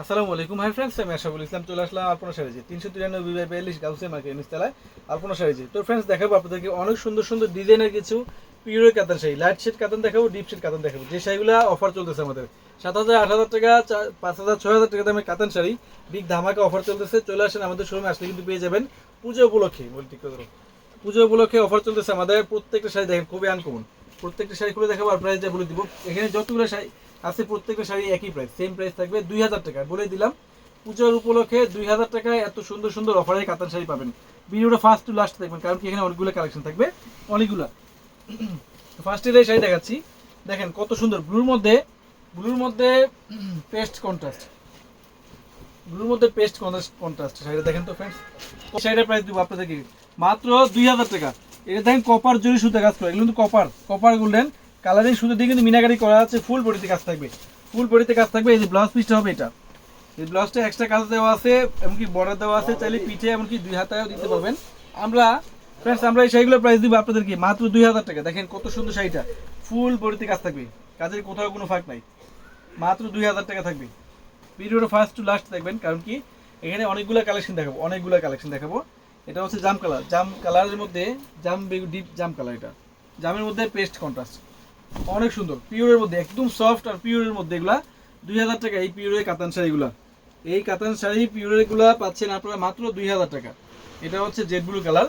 আসসালামু আলাইকুম, hi friends আমি আশাফুল ইসলাম চলে আসলাম আলপনা সারিজে তিনশো তিরানব্বই বাই বিয়াল্লিশ গাউসে মার্কেট নিচতলায় আলপনা সারিজে তো ফ্রেন্ডস দেখাবো আপনাদেরকে অনেক সুন্দর সুন্দর ডিজাইনের কিছু পিওর কাতান শাড়ি। লাইট শেড কাতান দেখাবো ডিপ শেড কাতান দেখাবো। যে শাড়িগুলো অফার চলতেছে আমাদের। সাত হাজার, আট হাজার টাকা পাঁচ হাজার, ছয় হাজার টাকা দামের কাতান শাড়ি। বিগ ধামাকে অফার চলতেছে। চলে আসেন আমাদের শোরুমে আসলে কিন্তু পেয়ে যাবেন পুজো উপলক্ষে। বলি ঠিক করে পুজো উপলক্ষে অফার চলতেছে আমাদের প্রত্যেকটা শাড়ি দেখেন, খুবই আনকমন প্রত্যেকটা শাড়ি খুলে দেখাবো, আর প্রাইসটা বলে দিব। এখানে যতগুলো শাড়ি আছে প্রত্যেকটা শাড়ি একই প্রাইস সেম প্রাইস থাকবে দুই হাজার টাকা। বলে দিলাম, পূজার উপলক্ষে দুই হাজার টাকায় এত সুন্দর সুন্দর অফারে কাতান শাড়ি পাবেন। ভিডিওটা ফার্স্ট টু লাস্ট দেখবেন, কারণ কি এখানে অনেকগুলো কালেকশন থাকবে, অনেকগুলো। ফার্স্টে এই শাড়ি দেখাচ্ছি। দেখেন কত সুন্দর ব্লুর মধ্যে ব্লুর মধ্যে পেস্ট কন্ট্রাস্ট ব্লুর মধ্যে পেস্ট কন্ট্রাস্ট কন্ট্রাস্ট শাড়িটা দেখেন তো ফ্রেন্ডস শাড়িটার প্রাইস দিব আপনাদেরকে? মাত্র দুই হাজার টাকা। এটা দেখেন কপার জরি সুতা কাজ করে, এগুলো কিন্তু কপার কপার গোল্ডেন কালারিং সুতো দিয়ে কিন্তু মিনাকারি করা আছে, ফুল বডিতে কাজ থাকবে। ফুল বডিতে কাজ থাকবে, এই যে ব্লাউজ পিসটা হবে এটা। এই ব্লাউজটা এক্সট্রা কাজ দেওয়া আছে, এমনকি বর্ডার দেওয়া আছে, চাইলে পিঠে এমনকি দুই হাতায়ও দিতে পারবেন। আমরা ফ্রেন্ডস আমরা এই শাড়িগুলোর প্রাইস দিব আপনাদেরকে মাত্র দুই হাজার টাকা। দেখেন কত সুন্দর শাড়িটা। ফুল বডিতে কাজ থাকবে। কাজের কোথাও কোনো ফাঁক নাই। মাত্র দুই হাজার টাকা থাকবে। ভিডিওটা ফার্স্ট টু লাস্ট দেখবেন, কারণ কি, এখানে অনেকগুলো কালেকশন দেখাবো, অনেকগুলো কালেকশন দেখাবো। এটা হচ্ছে জাম কালার জাম কালারের মধ্যে জাম ডিপ জাম কালার এটা। জামের মধ্যে পেস্ট কন্ট্রাস্ট অনেক সুন্দর। পিওরের মধ্যে, একদম সফট আর পিওরের মধ্যে এগুলা। দুই হাজার টাকা এই পিওরের কাতান শাড়িগুলা এই কাতান শাড়ি পিওরেরগুলা পাচ্ছেন আপনারা মাত্র দুই হাজার টাকা। এটা হচ্ছে জেড ব্লু কালার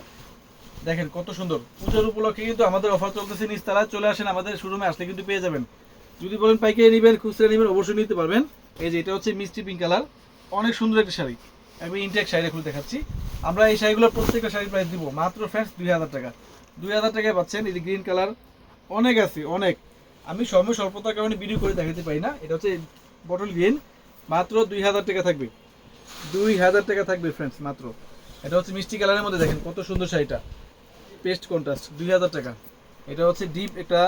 দেখেন কত সুন্দর। পুজোর উপলক্ষে কিন্তু আমাদের অফার চলতেছে নিচতলা চলে আসেন আমাদের শোরুমে আসলে কিন্তু পেয়ে যাবেন। যদি বলেন পাইকারি নেবেন, খুচরা নেবেন, অবশ্যই নিতে পারবেন। এই যে, এটা হচ্ছে মিষ্টি পিঙ্ক কালার অনেক সুন্দর একটা শাড়ি। আমি ইনটেক শাড়ি খুলে দেখাচ্ছি। আমরা এই শাড়িগুলোর প্রত্যেকটা শাড়ির প্রাইস দিব। মাত্র ফ্রেন্ডস দুই হাজার টাকা। দুই হাজার টাকায় পাচ্ছেন, এই যে গ্রিন কালার অনেক আছে, অনেক। আমি সময় স্বল্পতার কারণে ভিডিও করে দেখাতে পারি না। এটা হচ্ছে বটল গ্রিন মাত্র দুই হাজার টাকা থাকবে। দুই হাজার টাকা থাকবে ফ্রেন্ডস মাত্র। এটা হচ্ছে মিষ্টি কালারের মধ্যে দেখেন কত সুন্দর শাড়িটা। পেস্ট কন্ট্রাস্ট দুই হাজার টাকা। এটা হচ্ছে ডিপ এটা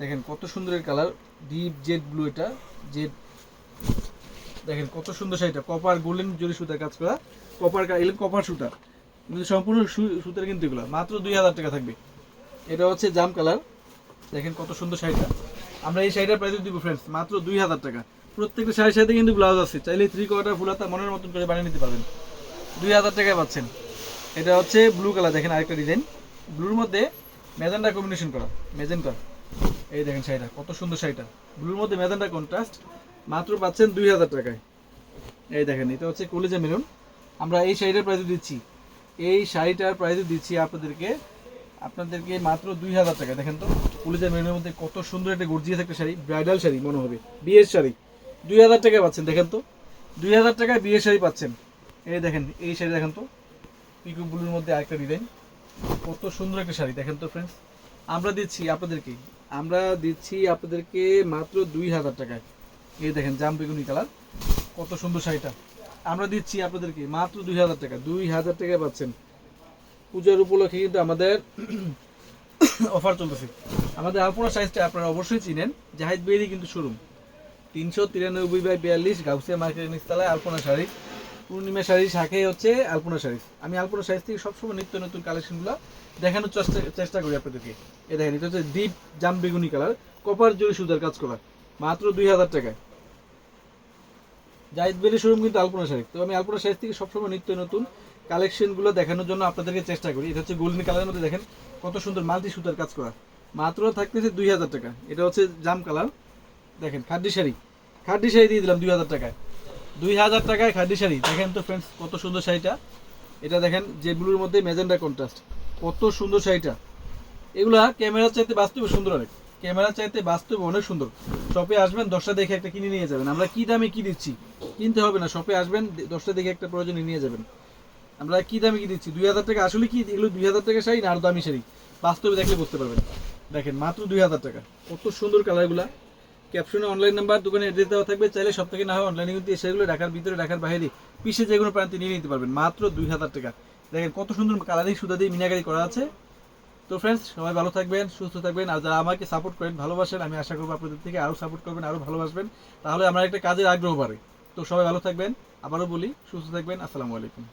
দেখেন কত সুন্দরের কালার ডিপ জেড ব্লু এটা জেড দেখেন কত সুন্দর শাড়িটা। কপার গোল্ডেন জরি সুতার কাজ করা। কপার এগুলো কপার সুতা সম্পূর্ণ সুতার কিন্তু এগুলো। মাত্র দুই হাজার টাকা থাকবে। এটা হচ্ছে জাম কালার দেখেন কত সুন্দর শাড়িটা। আমরা এই শাড়িটার প্রাইস দিব ফ্রেন্ডস মাত্র দুই হাজার টাকা। প্রত্যেকটা শাড়ির সাথে কিন্তু ব্লাউজ আছে, চাইলে থ্রি কোয়ার্টার ফুল হাতা, মনের মতন করে বানিয়ে নিতে পারবেন। দুই হাজার টাকায় পাচ্ছেন। এটা হচ্ছে ব্লু কালার দেখেন আরেকটা ডিজাইন ব্লুর মধ্যে মেজেন্ডা কম্বিনেশন করা মেজেন্টা এই দেখেন শাড়িটা, কত সুন্দর শাড়িটা। ব্লুর মধ্যে মেজেন্ডা কন্ট্রাস্ট মাত্র পাচ্ছেন দুই হাজার টাকায়। এই দেখেন, এটা হচ্ছে কলেজা মেরুন আমরা এই শাড়িটার প্রাইস দিচ্ছি। এই শাড়িটার প্রাইস দিচ্ছি আপনাদেরকে আপনাদেরকে মাত্র দুই হাজার টাকা দেখেন তো। কলেজা মেরুনের মধ্যে কত সুন্দর একটা গর্জিয়াস একটা শাড়ি ব্রাইডাল শাড়ি মনে হবে। বিয়ের শাড়ি। দুই হাজার টাকায় পাচ্ছেন, দেখেন তো। দুই হাজার টাকায় বিয়ের শাড়ি পাচ্ছেন। এই দেখেন, এই শাড়ি দেখেন তো। পিকু ব্লুর মধ্যে আরেকটা ডিজাইন কত সুন্দর একটা শাড়ি, দেখেন তো ফ্রেন্ডস আমরা দিচ্ছি আপনাদেরকে, আমরা দিচ্ছি আপনাদেরকে মাত্র দুই হাজার টাকায়। এই দেখেন, জাম বেগুনি কালার। কত সুন্দর শাড়িটা। আমরা দিচ্ছি আপনাদেরকে মাত্র দুই হাজার টাকা, দুই হাজার টাকায় পাচ্ছেন। পূজার উপলক্ষে কিন্তু আমাদের অফার চলতেছে। আমাদের আলপনা সাইজটা আপনারা অবশ্যই চিনেন। জাহিদ বেরি কিন্তু শোরুম তিনশো তিরানব্বই বাই বিয়াল্লিশ, গাউসিয়া মার্কেটের নিচতলায় আলপনা শাড়ি। পূর্ণিমা শাড়ি শাখাই হচ্ছে আলপনা শাড়ি। আমি আলপনা শাড়ি থেকে সবসময় নিত্য নতুন কালেকশনগুলো দেখানোর চেষ্টা চেষ্টা করি আপনাদেরকে। এ দেখেন, এটা হচ্ছে ডিপ জাম বেগুনি কালার কপার জরি সুতার কাজ করা। মাত্র দুই হাজার টাকায়। জাহিদ বেরি শোরুম কিন্তু আলপনা শাড়ি। তো আমি আলপনা শাড়ি থেকে সবসময় নিত্য নতুন কালেকশনগুলো দেখানোর জন্য আপনাদেরকে চেষ্টা করি। এটা হচ্ছে গোল্ডেন কালারের মধ্যে দেখেন কত সুন্দর মাল্টি সুতার কাজ করা। মাত্র থাকতেছে দুই হাজার টাকা। এটা হচ্ছে জাম কালার। দেখেন, খাড্ডি শাড়ি। খাড্ডি শাড়ি দিয়ে দিলাম দুই হাজার টাকায়। দুই হাজার টাকায় খাড্ডি শাড়ি। দেখেন তো ফ্রেন্ডস কত সুন্দর শাড়িটা। এটা দেখেন, যে ব্লুর মধ্যে মেজেন্ডা কন্ট্রাস্ট কত সুন্দর শাড়িটা। এগুলা ক্যামেরার চাইতে বাস্তবে সুন্দর অনেক। ক্যামেরার চাইতে বাস্তবে অনেক সুন্দর। শপে আসবেন, দশটা দেখে একটা কিনে নিয়ে যাবেন। আমরা কি দামে কি দিচ্ছি? কিনতে হবে না, শপে আসবেন, দশটা দেখে একটা প্রয়োজনে নিয়ে যাবেন। আমরা কি দামে কি দিচ্ছি? দুই হাজার টাকা আসলে কি? এগুলো দুই হাজার টাকা শাড়ি না আর দামি শাড়ি? বাস্তবে দেখলে বুঝতে পারবেন। দেখেন, মাত্র দুই হাজার টাকা। কত সুন্দর কালারগুলা ক্যাপশনে অনলাইন নাম্বার দোকানে এড্রেস দেওয়া থাকবে। চাইলে সব থেকে না হয় অনলাইনে কিন্তু সেগুলো ঢাকার ভিতরে, ঢাকার বাইরে, পিসে যে কোনো প্রান্তে নিয়ে নিতে পারবেন। মাত্র দুই হাজার টাকা। দেখেন, কত সুন্দর কালারিং সুতা দিয়ে মিনাকারি করা আছে। তো ফ্রেন্ডস সবাই ভালো থাকবেন, সুস্থ থাকবেন। আর যারা আমাকে সাপোর্ট করেন, ভালোবাসেন, আমি আশা করব আপনাদের থেকে আরও সাপোর্ট করবেন আরও ভালোবাসবেন। তাহলে আমার একটা কাজের আগ্রহ বাড়ে। তো সবাই ভালো থাকবেন। আবারও বলি, সুস্থ থাকবেন। আসসালামু আলাইকুম।